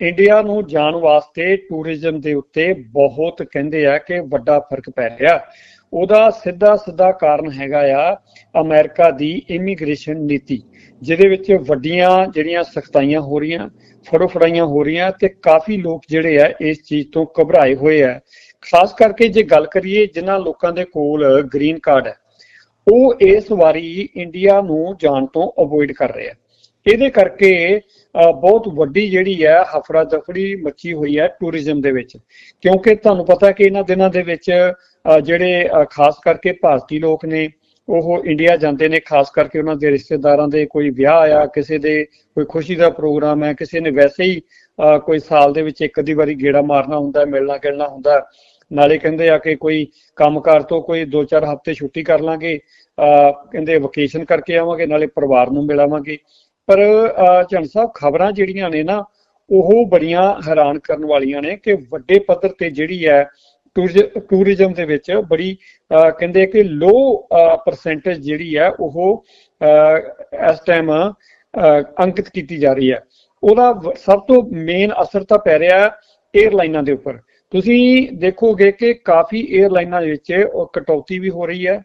India ਨੂੰ ਜਾਣ ਵਾਸਤੇ ਟੂਰਿਜ਼ਮ ਦੇ ਉੱਤੇ ਬਹੁਤ ਕਹਿੰਦੇ ਆ ਕਿ ਵੱਡਾ ਫ਼ਰਕ ਪੈ ਰਿਹਾ। ਉਹਦਾ ਸਿੱਧਾ ਸਿੱਧਾ ਕਾਰਨ ਹੈਗਾ ਆ ਅਮਰੀਕਾ ਦੀ ਇਮੀਗ੍ਰੇਸ਼ਨ ਨੀਤੀ, ਜਿਹਦੇ ਵਿੱਚ ਵੱਡੀਆਂ ਜਿਹੜੀਆਂ ਸਖਤਾਈਆਂ ਹੋ ਰਹੀਆਂ ਫੜੋ ਫੜਾਈਆਂ ਹੋ ਰਹੀਆਂ ਤੇ ਕਾਫੀ ਲੋਕ ਜਿਹੜੇ ਆ ਇਸ ਚੀਜ਼ ਤੋਂ ਘਬਰਾਏ ਹੋਏ ਆ। ਖਾਸ ਕਰਕੇ ਜੇ ਗੱਲ ਕਰੀਏ ਜਿਨ੍ਹਾਂ ਲੋਕਾਂ ਦੇ ਕੋਲ ਗ੍ਰੀਨ ਕਾਰਡ ਹੈ, ਉਹ ਇਸ ਵਾਰੀ ਇੰਡੀਆ ਨੂੰ ਜਾਣ ਤੋਂ ਅਵੋਇਡ ਕਰ ਰਹੇ ਆ। ਇਹਦੇ ਕਰਕੇ ਬਹੁਤ ਵੱਡੀ ਜਿਹੜੀ ਹੈ ਹਫੜਾ ਦਫੜੀ ਮੱਚੀ ਹੋਈ ਹੈ ਟੂਰਿਜ਼ਮ ਦੇ ਵਿੱਚ। ਕਿਉਂਕਿ ਤੁਹਾਨੂੰ ਪਤਾ ਕਿ ਇਹਨਾਂ ਦਿਨਾਂ ਦੇ ਵਿੱਚ ਜਿਹੜੇ ਖਾਸ ਕਰਕੇ ਭਾਰਤੀ ਲੋਕ ਨੇ ਉਹ ਇੰਡੀਆ ਜਾਂਦੇ ਨੇ ਖਾਸ ਕਰਕੇ ਉਹਨਾਂ ਦੇ ਰਿਸ਼ਤੇਦਾਰਾਂ ਦੇ ਕੋਈ ਵਿਆਹ ਆ ਕਿਸੇ ਦੇ ਕੋਈ ਖੁਸ਼ੀ ਦਾ ਪ੍ਰੋਗਰਾਮ ਹੈ ਕਿਸੇ ਨੇ ਵੈਸੇ ਹੀ ਅ, ਕੋਈ ਸਾਲ ਦੇ ਵਿੱਚ ਇੱਕ ਅੱਧੀ ਵਾਰੀ ਗੇੜਾ ਮਾਰਨਾ ਹੁੰਦਾ ਮਿਲਣਾ ਗਿਲਣਾ ਹੁੰਦਾ। ਨਾਲੇ ਕਹਿੰਦੇ ਆ ਕਿ ਕੋਈ ਕੰਮਕਾਰ ਤੋਂ ਕੋਈ 2-4 ਹਫ਼ਤੇ ਛੁੱਟੀ ਕਰ ਲਾਂਗੇ ਅ, ਕਹਿੰਦੇ ਵਕੇਸ਼ਨ ਕਰਕੇ ਆਵਾਂਗੇ ਨਾਲੇ ਪਰਿਵਾਰ ਨੂੰ ਮਿਲਾਵਾਂਗੇ। ਪਰ ਅ, ਝੰਡ ਸਾਹਿਬ ਖਬਰਾਂ ਜਿਹੜੀਆਂ ਨੇ ਨਾ ਉਹ ਬੜੀਆਂ ਹੈਰਾਨ ਕਰਨ ਵਾਲੀਆਂ ਨੇ ਕਿ ਵੱਡੇ ਪੱਧਰ ਤੇ ਜਿਹੜੀ ਹੈ ਟੂਰਿਜ਼- ਟੂਰਿਜ਼ਮ ਦੇ ਵਿੱਚ ਬੜੀ ਕਹਿੰਦੇ ਕਿ ਲੋ ਪਰਸੈਂਟੇਜ ਜਿਹੜੀ ਹੈ ਉਹ ਇਸ ਟਾਈਮ ਅੰਕਿਤ ਕੀਤੀ ਜਾ ਰਹੀ ਹੈ। ਉਹਦਾ ਸਭ ਤੋਂ ਮੇਨ ਅਸਰ ਤਾਂ ਪੈ ਰਿਹਾ 에ਅਰਲਾਈਨਾਂ ਦੇ ਉੱਪਰ। ਤੁਸੀਂ ਦੇਖੋਗੇ ਕਿ ਕਾਫੀ 에ਅਰਲਾਈਨਾਂ ਦੇ ਵਿੱਚ ਕਟੌਤੀ ਵੀ ਹੋ ਰਹੀ ਹੈ।